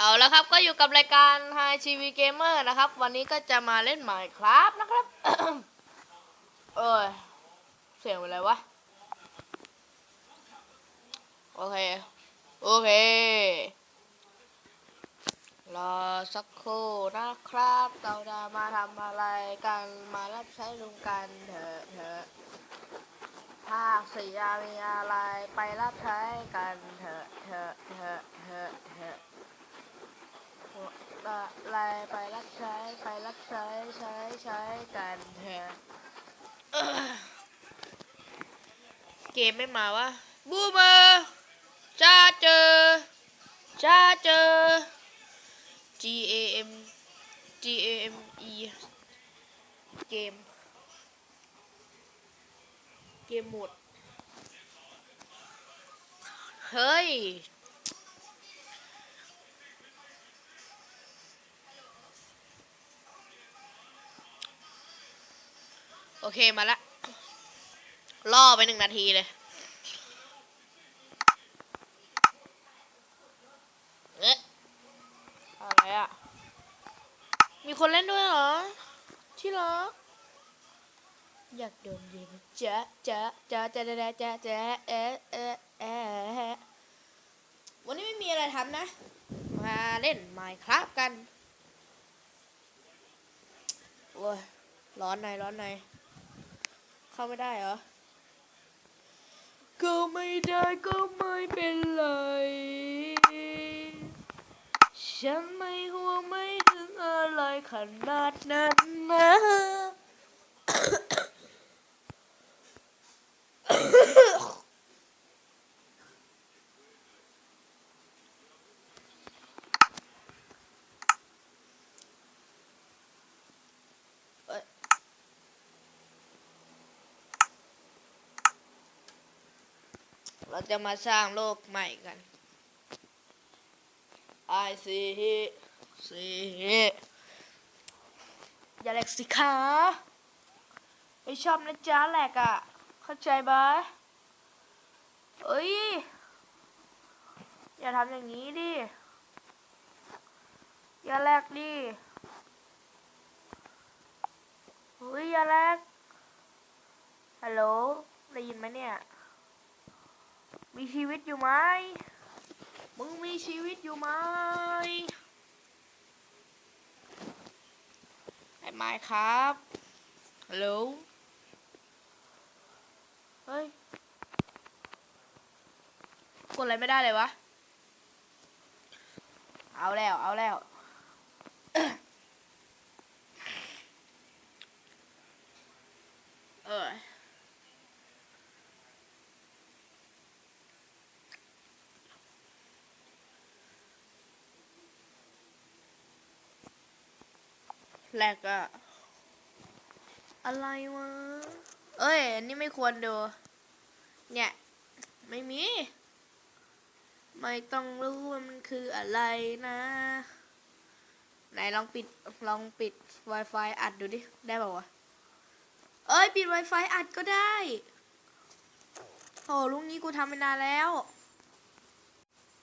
เอาล้วครับก็อยู่กับรายการ Hi TV Gamer นะครับ วันนี้ก็จะมาเล่น Minecraft นะครับ เอ้ยเสียงอะไรวะ โอเค โอเครอสักครู่นะครับ เราจะมาทำอะไรกันมารับใช้ลุงกันเถอะเถอะภาคสี่มีอะไรไปรับใช้กันเถอะเถอะเถอะเถอะเถอะ อะไรไปรับใช้ไปรับใช้ใช้ใช้กันเถอะเอ้อเกมไม่มาวะบูมเมอร์จ้าเจอจ้าเจอ G A M G A M E เกม เกมหมด เฮ้ย อเคมาละล่อไปหนึ่งนาทีเลย เอ๊ะอะไรอะ มีคนเล่นด้วยเหรอ ที่รักอยากโดนยิงจ๊ะจ๊ะจ๊ะจ๊ะจ๊ะจ๊ะจ๊ะเอ๊ะเอ๊ะเอ๊ะวันนี้ไม่มีอะไรทำนะ มาเล่น Minecraft กัน โอ้ยร้อนในร้อนใน เข้าไม่ได้เหรอ ก็ไม่ได้ก็ไม่เป็นไร ฉันไม่ห่วงไม่ถึงอะไรขนาดนั้นนะ เราจะมาสร้างโลกใหม่กัน I see see อย่าแหลกสิคะไม่ชอบนะจ๊ะแหลกอะ่ะ เข้าใจไหมเอ้ย อย่าทำอย่างนี้ดิ อย่าแหลกดิเฮ้ยอย่าแหลกฮัลโหลได้ยินไหมเนี่ย มีชีวิตอยู่ไหม มึงมีชีวิตอยู่ไหม ไอ้ไม้ครับฮัลโหลเฮ้ย กดอะไรไม่ได้เลยวะ เอาแล้ว เอาแล้ว เออ แรกอะอะไรวะ เอ้ย อันนี้ไม่ควรดู เนี่ย ไม่มี ไม่ต้องรู้ว่ามันคืออะไรนะ ไหนลองปิด ลองปิด Wi-Fi อัดดูดิ ได้ป่าวะ เอ้ย ปิด Wi-Fi อัดก็ได้ โอ้ลุงนี้กูทำไปนานแล้ว